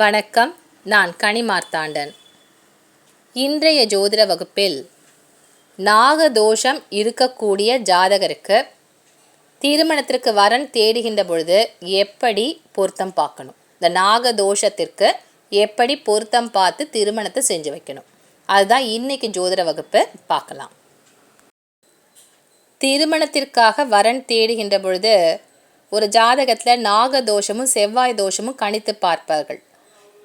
வணக்கம். நான் கனிமார்த்தாண்டன். இன்றைய ஜோதிட வகுப்பில் நாகதோஷம் இருக்கக்கூடிய ஜாதகருக்கு திருமணத்திற்கு வரன் தேடுகின்ற பொழுது எப்படி பொருத்தம் பார்க்கணும்? இந்த நாகதோஷத்திற்கு எப்படி பொருத்தம் பார்த்து திருமணத்தை செஞ்சு வைக்கணும்? அதுதான் இன்னைக்கு ஜோதிட வகுப்பு. பார்க்கலாம். திருமணத்திற்காக வரன் தேடுகின்ற பொழுது ஒரு ஜாதகத்தில் நாகதோஷமும் செவ்வாய் தோஷமும் கணித்து பார்ப்பார்கள்.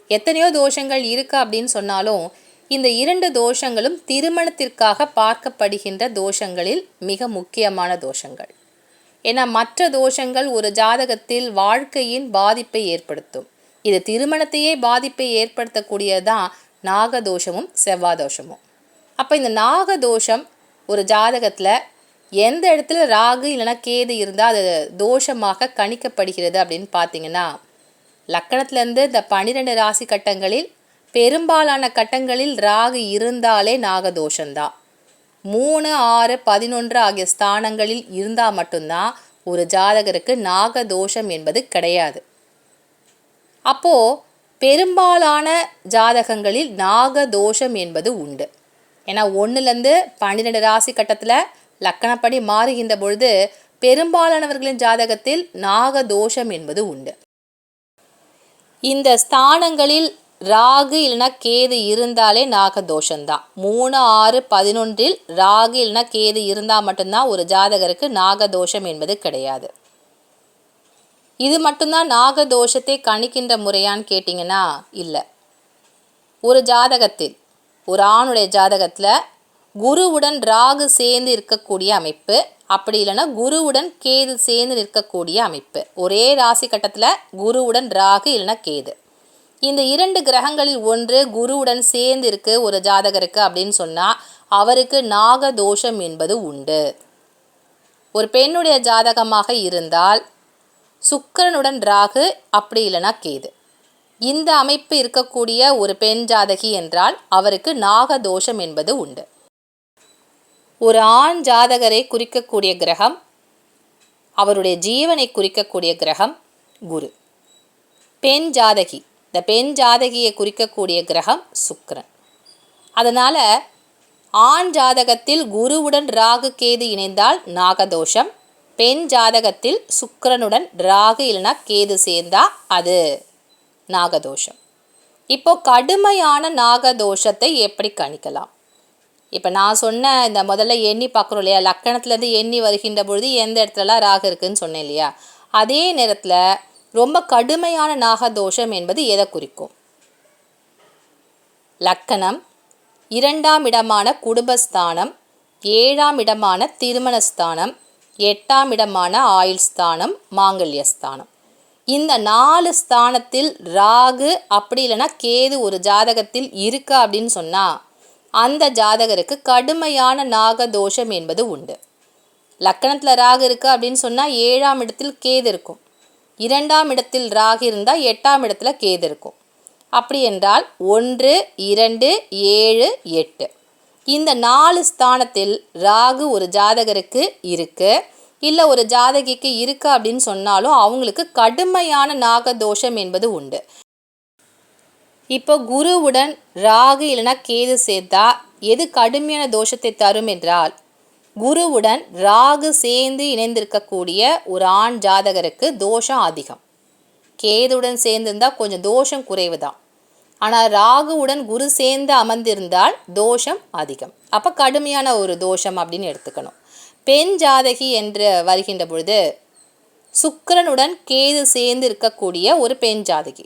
எத்தனையோ தோஷங்கள் இருக்கு அப்படின்னு சொன்னாலும் இந்த இரண்டு தோஷங்களும் திருமணத்திற்காக பார்க்கப்படுகின்ற தோஷங்களில் மிக முக்கியமான தோஷங்கள். ஏன்னா மற்ற தோஷங்கள் ஒரு ஜாதகத்தில் வாழ்க்கையின் பாதிப்பை ஏற்படுத்தும். இது திருமணத்தையே பாதிப்பை ஏற்படுத்தக்கூடியதான் நாகதோஷமும் செவ்வாதோஷமும். அப்போ இந்த நாகதோஷம் ஒரு ஜாதகத்தில் எந்த இடத்துல ராகு இல்லைன்னா கேது இருந்தால் அது தோஷமாக கணிக்கப்படுகிறது அப்படின்னு பார்த்தீங்கன்னா லக்கணத்திலேருந்து இந்த பனிரெண்டு ராசி கட்டங்களில் பெரும்பாலான கட்டங்களில் ராகு இருந்தாலே நாகதோஷந்தான் மூணு ஆறு பதினொன்று ஆகிய ஸ்தானங்களில் இருந்தால் மட்டும்தான் ஒரு ஜாதகருக்கு நாகதோஷம் என்பது கிடையாது. அப்போது பெரும்பாலான ஜாதகங்களில் நாகதோஷம் என்பது உண்டு. ஏன்னா ஒன்றுலேருந்து பன்னிரெண்டு ராசி கட்டத்தில் லக்கணப்படி மாறுகின்ற பொழுது பெரும்பாலானவர்களின் ஜாதகத்தில் நாகதோஷம் என்பது உண்டு. இந்த ஸ்தானங்களில் ராகு இல்லைனா கேது இருந்தாலே நாகதோஷந்தான் மூணு ஆறு பதினொன்றில் ராகு இல்லைனா கேது இருந்தால் மட்டும்தான் ஒரு ஜாதகருக்கு நாகதோஷம் என்பது கிடையாது. இது மட்டும்தான் நாகதோஷத்தை கணிக்கின்ற முறையான்னு கேட்டிங்கன்னா இல்லை. ஒரு ஜாதகத்தில் ஒரு ஆணுடைய ஜாதகத்தில் குருவுடன் ராகு சேர்ந்து இருக்கக்கூடிய அமைப்பு அப்படி இல்லைன்னா குருவுடன் கேது சேர்ந்து நிற்கக்கூடிய அமைப்பு. ஒரே ராசி கட்டத்தில் குருவுடன் ராகு இல்லைன்னா கேது. இந்த இரண்டு கிரகங்களில் ஒன்று குருவுடன் சேர்ந்து இருக்கு ஒரு ஜாதகருக்கு அப்படின்னு சொன்னால் அவருக்கு நாகதோஷம் என்பது உண்டு. ஒரு பெண்ணுடைய ஜாதகமாக இருந்தால் சுக்கரனுடன் ராகு அப்படி இல்லைன்னா கேது. இந்த அமைப்பு இருக்கக்கூடிய ஒரு பெண் ஜாதகி என்றால் அவருக்கு நாகதோஷம் என்பது உண்டு. ஒரு ஆண் ஜாதகரை குறிக்கக்கூடிய கிரகம் அவருடைய ஜீவனை குறிக்கக்கூடிய கிரகம் குரு. பெண் ஜாதகி இந்த பெண் ஜாதகியை குறிக்கக்கூடிய கிரகம் சுக்கரன். அதனால் ஆண் ஜாதகத்தில் குருவுடன் ராகு கேது இணைந்தால் நாகதோஷம் பெண் ஜாதகத்தில் சுக்கரனுடன் ராகு இல்லைனா கேது சேர்ந்தா அது நாகதோஷம். இப்போ கடுமையான நாகதோஷத்தை எப்படி கணிக்கலாம்? இப்போ நான் சொன்ன இந்த முதல்ல எண்ணி பார்க்குறோம் இல்லையா? லக்கணத்துலேருந்து எண்ணி வருகின்ற பொழுது எந்த இடத்துலலாம் ராகு இருக்குதுன்னு சொன்னேன் இல்லையா? அதே நேரத்தில் ரொம்ப கடுமையான நாகதோஷம் என்பது எதை குறிக்கும்? லக்கணம் இரண்டாம் இடமான குடும்பஸ்தானம் ஏழாம் இடமான திருமணஸ்தானம் எட்டாம் இடமான ஆயுள் ஸ்தானம் மாங்கல்ய ஸ்தானம் இந்த நாலு ஸ்தானத்தில் ராகு அப்படி இல்லைன்னா கேது ஒரு ஜாதகத்தில் இருக்கா அப்படின்னு சொன்னால் அந்த ஜாதகருக்கு கடுமையான நாகதோஷம் என்பது உண்டு. லக்கணத்தில் ராகு இருக்குது அப்படின்னு சொன்னால் ஏழாம் இடத்தில் கேது இருக்கும். இரண்டாம் இடத்தில் ராகு இருந்தால் எட்டாம் இடத்துல கேது இருக்கும். அப்படி என்றால் ஒன்று இரண்டு ஏழு எட்டு. இந்த நாலு ஸ்தானத்தில் ராகு ஒரு ஜாதகருக்கு இருக்கு. இல்லை ஒரு ஜாதகிக்கு இருக்கு அப்படின்னு சொன்னாலும் அவங்களுக்கு கடுமையான நாகதோஷம் என்பது உண்டு. இப்போ குருவுடன் ராகு இல்லைனா கேது சேர்த்தா எது கடுமையான தோஷத்தை தரும் என்றால் குருவுடன் ராகு சேர்ந்து இணைந்திருக்கக்கூடிய ஒரு ஆண் ஜாதகருக்கு தோஷம் அதிகம். கேதுடன் சேர்ந்திருந்தால் கொஞ்சம் தோஷம் குறைவு தான் ஆனால் ராகுவுடன் குரு சேர்ந்து அமர்ந்திருந்தால் தோஷம் அதிகம். அப்போ கடுமையான ஒரு தோஷம் அப்படின்னு எடுத்துக்கணும். பெண் ஜாதகி என்று வருகின்ற பொழுது சுக்கரனுடன் கேது சேர்ந்து இருக்கக்கூடிய ஒரு பெண் ஜாதகி.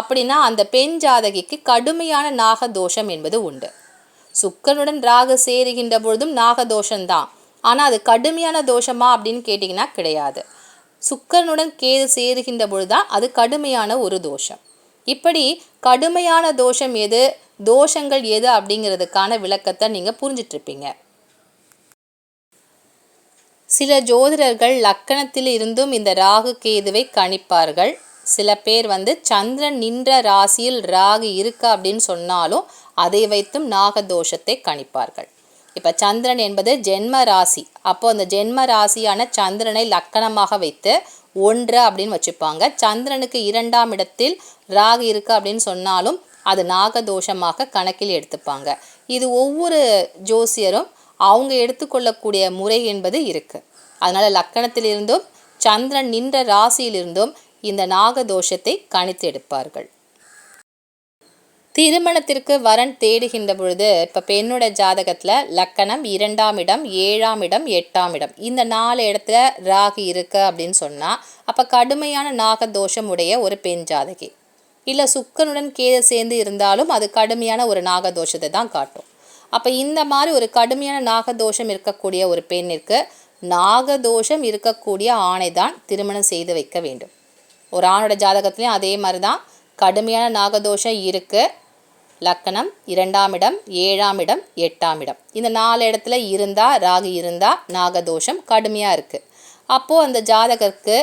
அப்படின்னா அந்த பெண் ஜாதகிக்கு கடுமையான நாகதோஷம் என்பது உண்டு. சுக்கரனுடன் ராகு சேருகின்ற பொழுதும் நாகதோஷம்தான். ஆனால் அது கடுமையான தோஷமா அப்படின்னு கேட்டிங்கன்னா கிடையாது. சுக்கரனுடன் கேது சேருகின்ற பொழுது தான் அது கடுமையான ஒரு தோஷம். இப்படி கடுமையான தோஷம் எது தோஷங்கள் எது அப்படிங்கிறதுக்கான விளக்கத்தை நீங்கள் புரிஞ்சிட்ருப்பீங்க சில ஜோதிடர்கள் லக்கணத்தில் இருந்தும் இந்த ராகு கேதுவை கணிப்பார்கள். சில பேர் வந்து சந்திரன் நின்ற ராசியில் ராகு இருக்கா அப்படின்னு சொன்னாலும் அதை வைத்தும் நாகதோஷத்தை கணிப்பார்கள். இப்போ சந்திரன் என்பது ஜென்ம ராசி. அப்போ அந்த ஜென்ம ராசியான சந்திரனை லக்கணமாக வைத்து ஒன்று அப்படின்னு வச்சுப்பாங்க. சந்திரனுக்கு இரண்டாம் இடத்தில் ராகு இருக்கு அப்படின்னு சொன்னாலும் அது நாகதோஷமாக கணக்கில் எடுத்துப்பாங்க. இது ஒவ்வொரு ஜோசியரும் அவங்க எடுத்துக்கொள்ளக்கூடிய முறை என்பது இருக்குது அதனால் லக்கணத்திலிருந்தும் சந்திரன் நின்ற ராசியிலிருந்தும் இந்த நாகதோஷத்தை கணித்து எடுப்பார்கள் திருமணத்திற்கு வரன் தேடுகின்ற பொழுது இப்போ பெண்ணோட ஜாதகத்தில் லக்கணம் இரண்டாம் இடம் ஏழாம் இடம் எட்டாம் இடம். இந்த நாலு இடத்துல ராகு இருக்கு அப்படின்னு சொன்னால் அப்போ கடுமையான நாகதோஷம் உடைய ஒரு பெண் ஜாதகி. இல்லை சுக்கனுடன் கேது சேர்ந்து இருந்தாலும் அது கடுமையான ஒரு நாகதோஷத்தை தான் காட்டும். அப்போ இந்த மாதிரி ஒரு கடுமையான நாகதோஷம் இருக்கக்கூடிய ஒரு பெண்ணிற்கு நாகதோஷம் இருக்கக்கூடிய ஆணை தான் திருமணம் செய்து வைக்க வேண்டும். ஒரு ஆணோட ஜாதகத்துலேயும் அதே மாதிரி தான் கடுமையான நாகதோஷம் இருக்குது லக்கணம் இரண்டாம் இடம் ஏழாம் இடம் எட்டாம் இடம். இந்த நாலு இடத்துல இருந்தால் ராகு இருந்தால் நாகதோஷம் கடுமையாக இருக்குது அப்போது அந்த ஜாதகருக்கு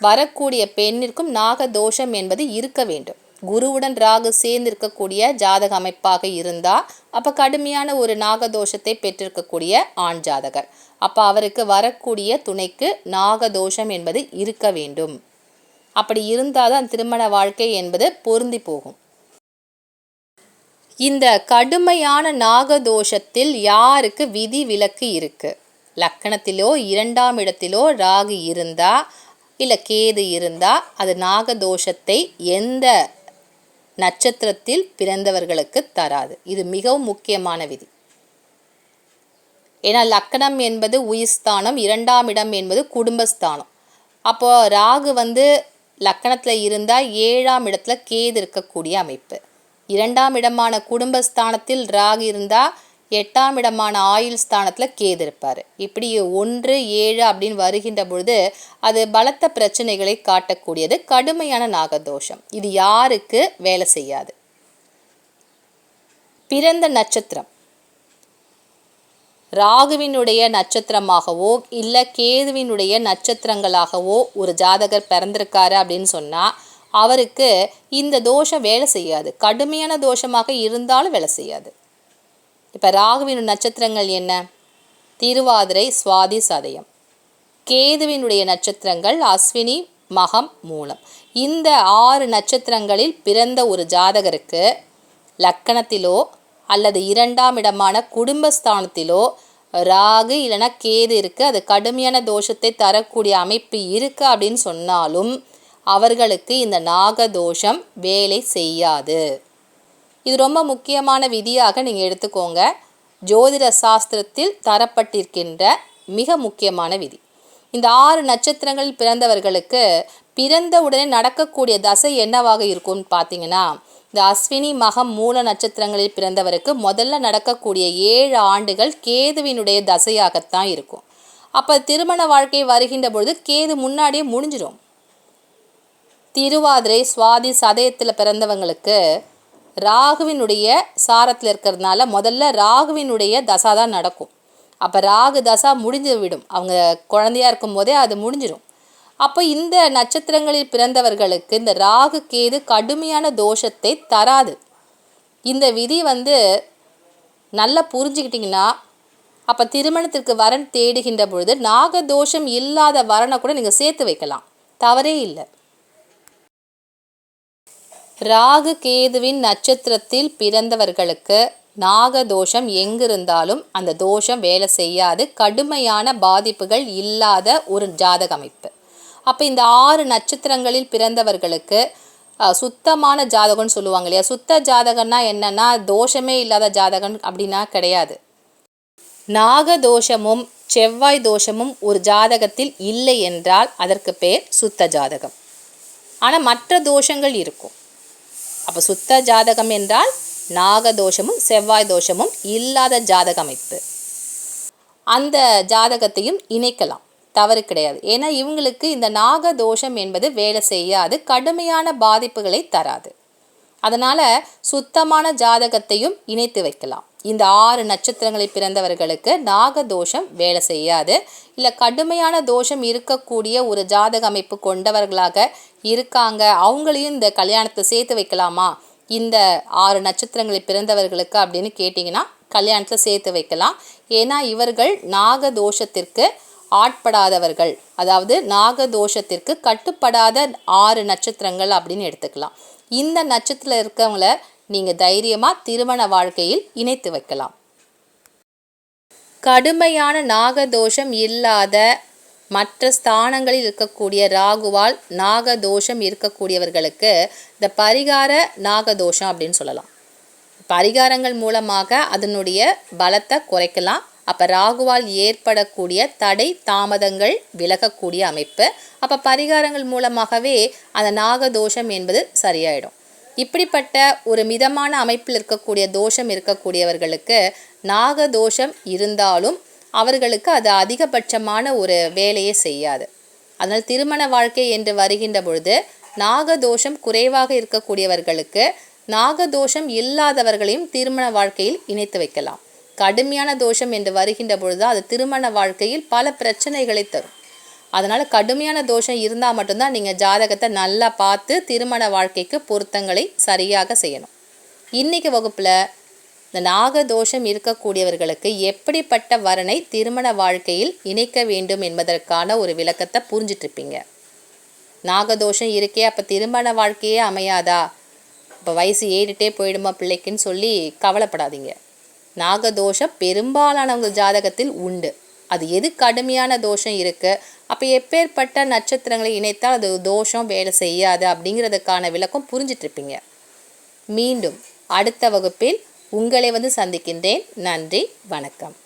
வரக்கூடிய பெண்ணிற்கும் நாகதோஷம் என்பது இருக்க வேண்டும். குருவுடன் ராகு சேர்ந்து இருக்கக்கூடிய ஜாதக அமைப்பாக இருந்தால் அப்போ கடுமையான ஒரு நாகதோஷத்தை பெற்றிருக்கக்கூடிய ஆண் ஜாதகர். அப்போ அவருக்கு வரக்கூடிய துணைக்கு நாகதோஷம் என்பது இருக்க வேண்டும். அப்படி இருந்தால் தான் திருமண வாழ்க்கை என்பது பொருந்தி போகும். இந்த கடுமையான நாகதோஷத்தில் யாருக்கு விதி விலக்கு இருக்கு? லக்கணத்திலோ இரண்டாம் இடத்திலோ ராகு இருந்தா இல்லை கேது இருந்தா அது நாகதோஷத்தை எந்த நட்சத்திரத்தில் பிறந்தவர்களுக்கு தராது. இது மிகவும் முக்கியமான விதி. ஏன்னா லக்கணம் என்பது உயிர்ஸ்தானம் இரண்டாம் இடம் என்பது குடும்பஸ்தானம். அப்போ ராகு வந்து லக்கணத்தில் இருந்தால் ஏழாம் இடத்துல கேது இருக்கக்கூடிய அமைப்பு. இரண்டாம் இடமான குடும்பஸ்தானத்தில் ராகு இருந்தால் எட்டாம் இடமான ஆயுள் ஸ்தானத்தில் கேது இருப்பார். இப்படி ஒன்று ஏழு அப்படின்னு வருகின்ற பொழுது அது பலத்த பிரச்சனைகளை காட்டக்கூடியது கடுமையான நாகதோஷம். இது யாருக்கு? வேலை செய்யாது. பிறந்த நட்சத்திரம். ராகுவினுடைய நட்சத்திரமாகவோ இல்லை கேதுவினுடைய நட்சத்திரங்களாகவோ ஒரு ஜாதகர் பிறந்திருக்காரு அப்படின்னு சொன்னால் அவருக்கு இந்த தோஷம் வேலை செய்யாது. கடுமையான தோஷமாக இருந்தாலும் வேலை செய்யாது. இப்போ ராகுவின் நட்சத்திரங்கள் என்ன? திருவாதிரை சுவாதி சதயம். கேதுவினுடைய நட்சத்திரங்கள் அஸ்வினி மகம் மூலம். இந்த ஆறு நட்சத்திரங்களில் பிறந்த ஒரு ஜாதகருக்கு லக்கணத்திலோ அல்லது இரண்டாம் இடமான குடும்பஸ்தானத்திலோ ராகு இல்லைனா கேது இருக்குது அது கடுமையான தோஷத்தை தரக்கூடிய அமைப்பு இருக்குது அப்படின்னு சொன்னாலும் அவர்களுக்கு இந்த நாகதோஷம் வேலை செய்யாது. இது ரொம்ப முக்கியமான விதியாக நீங்கள் எடுத்துக்கோங்க. ஜோதிட சாஸ்திரத்தில் தரப்பட்டிருக்கின்ற மிக முக்கியமான விதி. இந்த ஆறு நட்சத்திரங்களில் பிறந்தவர்களுக்கு பிறந்த உடனே நடக்கக்கூடிய தசை என்னவாக இருக்கும்னு பார்த்தீங்கன்னா இந்த அஸ்வினி மகம் மூல நட்சத்திரங்களில் பிறந்தவருக்கு முதல்ல நடக்கக்கூடிய ஏழு ஆண்டுகள் கேதுவினுடைய தசையாகத்தான் இருக்கும். அப்போ திருமண வாழ்க்கை வருகின்ற பொழுது கேது முன்னாடியே முடிஞ்சிடும். திருவாதிரை சுவாதி சதயத்தில் பிறந்தவங்களுக்கு ராகுவினுடைய சாரத்தில் இருக்கிறதுனால முதல்ல ராகுவினுடைய தசா தான் நடக்கும். அப்போ ராகு தசா முடிஞ்சு விடும். அவங்க குழந்தையாக இருக்கும் போதே அது முடிஞ்சிடும். அப்போ இந்த நட்சத்திரங்களில் பிறந்தவர்களுக்கு இந்த ராகு கேது கடுமையான தோஷத்தை தராது. இந்த விதி வந்து நல்லா புரிஞ்சுக்கிட்டிங்கன்னா அப்போ திருமணத்திற்கு வரன் தேடுகின்ற பொழுது நாகதோஷம் இல்லாத வரனை கூட நீங்கள் சேர்த்து வைக்கலாம். தவறே இல்லை. ராகு கேதுவின் நட்சத்திரத்தில் பிறந்தவர்களுக்கு நாகதோஷம் எங்கிருந்தாலும் அந்த தோஷம் வேலை செய்யாது. கடுமையான பாதிப்புகள் இல்லாத ஒரு ஜாதக அமைப்பு. அப்போ இந்த ஆறு நட்சத்திரங்களில் பிறந்தவர்களுக்கு சுத்தமான ஜாதகம்னு சொல்லுவாங்க இல்லையா? சுத்த ஜாதகம்னா என்னன்னா தோஷமே இல்லாத ஜாதகம் அப்படின்னா கிடையாது. நாகதோஷமும் செவ்வாய் தோஷமும் ஒரு ஜாதகத்தில் இல்லை என்றால் அதற்கு பேர் சுத்த ஜாதகம். ஆனால் மற்ற தோஷங்கள் இருக்கும். அப்போ சுத்த ஜாதகம் என்றால் நாகதோஷமும் செவ்வாய் தோஷமும் இல்லாத ஜாதக அமைப்பு அந்த ஜாதகத்தையும் இணைக்கலாம். தவறு கிடையாது. ஏன்னா இவங்களுக்கு இந்த நாக தோஷம் என்பது வேலை செய்யாது. கடுமையான பாதிப்புகளை தராது. அதனால் சுத்தமான ஜாதகத்தையும் இணைத்து வைக்கலாம். இந்த ஆறு நட்சத்திரங்களில் பிறந்தவர்களுக்கு நாக தோஷம் வேலை செய்யாது. இல்லை கடுமையான தோஷம் இருக்கக்கூடிய ஒரு ஜாதக அமைப்பு கொண்டவர்களாக இருக்காங்க. அவங்களையும் இந்த கல்யாணத்தை சேர்த்து வைக்கலாமா? இந்த ஆறு நட்சத்திரங்களில் பிறந்தவர்களுக்கு அப்படின்னு கேட்டிங்கன்னா கல்யாணத்தில் சேர்த்து வைக்கலாம். ஏன்னா இவர்கள் நாக தோஷத்திற்கு ஆட்படாதவர்கள். அதாவது நாக தோஷத்திற்கு கட்டுப்படாத ஆறு நட்சத்திரங்கள் அப்படின்னு எடுத்துக்கலாம். இந்த நட்சத்திரத்தில் இருக்கவங்கள நீங்கள் தைரியமாக திருமண வாழ்க்கையில் இணைத்து வைக்கலாம். கடுமையான நாகதோஷம் இல்லாத மற்ற ஸ்தானங்களில் இருக்கக்கூடிய ராகுவால் நாகதோஷம் இருக்கக்கூடியவர்களுக்கு இந்த பரிகார நாகதோஷம் அப்படின்னு சொல்லலாம். பரிகாரங்கள் மூலமாக அதனுடைய பலத்தை குறைக்கலாம். அப்போ ராகுவால் ஏற்படக்கூடிய தடை தாமதங்கள் விலகக்கூடிய அமைப்பு. அப்போ பரிகாரங்கள் மூலமாகவே அந்த நாகதோஷம் என்பது சரியாயிடும். இப்படிப்பட்ட ஒரு மிதமான அமைப்பில் இருக்கக்கூடிய தோஷம் இருக்கக்கூடியவர்களுக்கு நாகதோஷம் இருந்தாலும் அவர்களுக்கு அது அதிகபட்சமான ஒரு வேலையை செய்யாது. அதனால் திருமண வாழ்க்கை என்று வருகின்ற பொழுது நாகதோஷம் குறைவாக இருக்கக்கூடியவர்களுக்கு நாகதோஷம் இல்லாதவர்களையும் திருமண வாழ்க்கையில் இணைத்து வைக்கலாம். கடுமையான தோஷம் என்று வருகின்ற பொழுது அது திருமண வாழ்க்கையில் பல பிரச்சனைகளை தரும். அதனால் கடுமையான தோஷம் இருந்தால் மட்டும்தான் நீங்கள் ஜாதகத்தை நல்லா பார்த்து திருமண வாழ்க்கைக்கு பொருத்தங்களை சரியாக செய்யணும். இன்றைக்கி வகுப்பில் இந்த நாகதோஷம் இருக்கக்கூடியவர்களுக்கு எப்படிப்பட்ட வரனை திருமண வாழ்க்கையில் இணைக்க வேண்டும் என்பதற்கான ஒரு விளக்கத்தை புரிஞ்சிட்ருப்பீங்க. நாகதோஷம் இருக்கே அப்போ திருமண வாழ்க்கையே அமையாதா? இப்போ வயசு ஏறிட்டே போயிடுமா பிள்ளைக்குன்னு சொல்லி கவலைப்படாதீங்க. நாகதோஷம் பெரும்பாலானவங்க ஜாதகத்தில் உண்டு. அது எது கடுமையான தோஷம் இருக்குது அப்போ எப்பேற்பட்ட நட்சத்திரங்களை இணைத்தால் அது தோஷம் வேலை செய்யாது அப்படிங்கிறதுக்கான விளக்கம் புரிஞ்சிட்ருப்பீங்க. மீண்டும் அடுத்த வகுப்பில் உங்களை வந்து சந்திக்கின்றேன். நன்றி வணக்கம்.